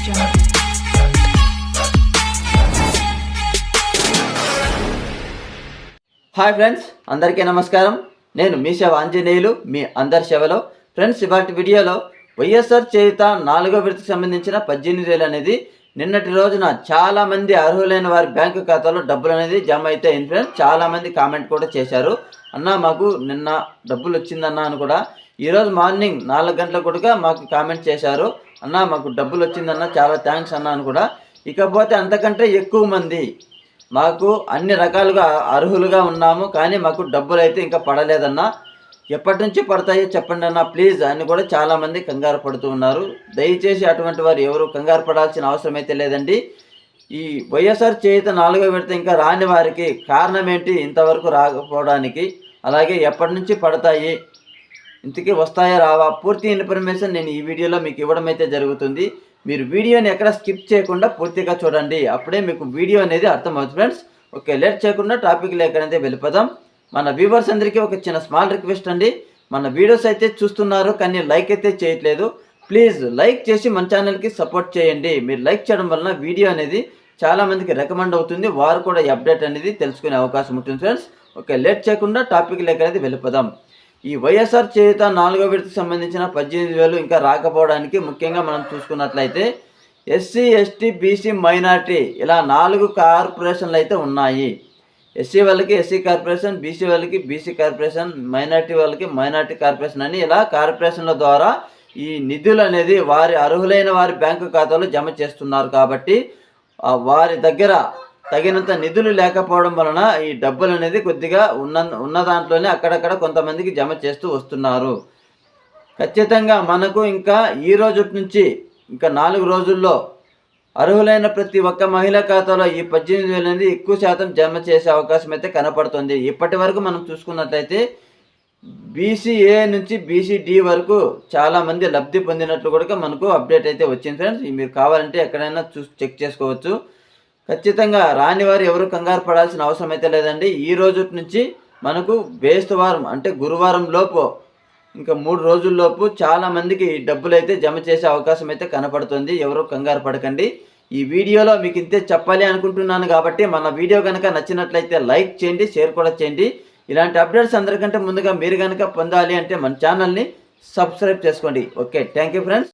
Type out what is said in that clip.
Hi friends అందరికీ నమస్కారం. నేను మీ సేవ ఆంజనేయులు మీ అందరి సేవలో. ఫ్రెండ్స్ ఇవాటి వీడియోలో వైఎస్ఆర్ చేయుత నాలుగో విడతకు సంబంధించిన పద్దెనిమిది వేలు అనేది నిన్నటి రోజున చాలా మంది అర్హులైన వారి బ్యాంకు ఖాతాలో డబ్బులు అనేది జమ అయితే అయింది ఫ్రెండ్స్ కామెంట్ కూడా చేశారు. అన్న మాకు నిన్న డబ్బులు వచ్చిందన్న అని కూడా ఈరోజు మార్నింగ్ నాలుగు గంటలకు కూడా మాకు కామెంట్ చేశారు. అన్న మాకు డబ్బులు వచ్చిందన్న చాలా థ్యాంక్స్ అన్న అని కూడా. ఇకపోతే అంతకంటే ఎక్కువ మంది మాకు అన్ని రకాలుగా అర్హులుగా ఉన్నాము కానీ మాకు డబ్బులు అయితే ఇంకా పడలేదన్నా. ఎప్పటి నుంచి పడతాయో చెప్పండి అన్న ప్లీజ్ అని కూడా చాలామంది కంగారు పడుతూ ఉన్నారు. దయచేసి అటువంటి వారు ఎవరు కంగారు పడాల్సిన అవసరం అయితే లేదండి. ఈ వైఎస్ఆర్ చేత నాలుగో విడత ఇంకా రాని వారికి కారణం ఏంటి ఇంతవరకు రాకపోవడానికి? అలాగే ఎప్పటి నుంచి పడతాయి? ఇంతకీ వస్తాయా రావా? పూర్తి ఇన్ఫర్మేషన్ నేను ఈ వీడియోలో మీకు ఇవ్వడం అయితే జరుగుతుంది. మీరు వీడియోని ఎక్కడ స్కిప్ చేయకుండా పూర్తిగా చూడండి. అప్పుడే మీకు వీడియో అనేది అర్థమవుతుంది ఫ్రెండ్స్. ఓకే లేట్ చేయకుండా టాపిక్ లేకనైతే వెళ్ళిపోదాం. మన వ్యూవర్స్ అందరికీ ఒక చిన్న స్మాల్ రిక్వెస్ట్ అండి. మన వీడియోస్ అయితే చూస్తున్నారు కానీ లైక్ అయితే చేయట్లేదు. ప్లీజ్ లైక్ చేసి మన ఛానల్కి సపోర్ట్ చేయండి. మీరు లైక్ చేయడం వలన వీడియో అనేది చాలామందికి రికమెండ్ అవుతుంది. వారు కూడా ఈ అప్డేట్ అనేది తెలుసుకునే అవకాశం ఉంటుంది ఫ్రెండ్స్. ఓకే లేట్ చేయకుండా టాపిక్ లేకనైతే వెళ్ళిపోదాం. ఈ వైఎస్ఆర్ చేత నాలుగో విడతకు సంబంధించిన పద్దెనిమిది వేలు ఇంకా రాకపోవడానికి ముఖ్యంగా మనం చూసుకున్నట్లయితే ఎస్సీ ఎస్టీ బీసీ మైనార్టీ ఇలా నాలుగు కార్పొరేషన్లు అయితే ఉన్నాయి. ఎస్సీ వాళ్ళకి ఎస్సీ కార్పొరేషన్ బీసీ వాళ్ళకి బీసీ కార్పొరేషన్ మైనార్టీ వాళ్ళకి మైనార్టీ కార్పొరేషన్ అని ఇలా కార్పొరేషన్ల ద్వారా ఈ నిధులు అనేది వారి అర్హులైన వారి బ్యాంకు ఖాతాలో జమ చేస్తున్నారు కాబట్టి వారి దగ్గర తగినంత నిధులు లేకపోవడం వలన ఈ డబ్బులు అనేది కొద్దిగా ఉన్న ఉన్న దాంట్లోనే అక్కడక్కడ కొంతమందికి జమ చేస్తూ వస్తున్నారు. ఖచ్చితంగా మనకు ఇంకా ఈ రోజు నుంచి ఇంకా నాలుగు రోజుల్లో అర్హులైన ప్రతి ఒక్క మహిళా ఖాతాలో ఈ పద్దెనిమిది వేలు అనేది ఎక్కువ శాతం జమ చేసే అవకాశం అయితే కనపడుతుంది. ఇప్పటి వరకు మనం చూసుకున్నట్లయితే బీసీఏ నుంచి బీసీడి వరకు చాలామంది లబ్ధి పొందినట్లు కూడా మనకు అప్డేట్ అయితే వచ్చింది ఫ్రెండ్స్. మీరు కావాలంటే ఎక్కడైనా చూ చెక్ చేసుకోవచ్చు. ఖచ్చితంగా రాని వారు ఎవరు కంగారు పడాల్సిన అవసరం అయితే లేదండి. ఈ రోజు నుంచి మనకు బేస్తవారం అంటే గురువారం లోపు ఇంకా మూడు రోజుల్లోపు చాలామందికి డబ్బులు అయితే జమ చేసే అవకాశం అయితే కనపడుతుంది. ఎవరు కంగారు పడకండి. ఈ వీడియోలో మీకు ఇంతే చెప్పాలి అనుకుంటున్నాను కాబట్టి మన వీడియో కనుక నచ్చినట్లయితే లైక్ చేయండి షేర్ కూడా చేయండి. ఇలాంటి అప్డేట్స్ అందరికంటే ముందుగా మీరు కనుక పొందాలి అంటే మన ఛానల్ని సబ్స్క్రైబ్ చేసుకోండి. Okay thank you friends.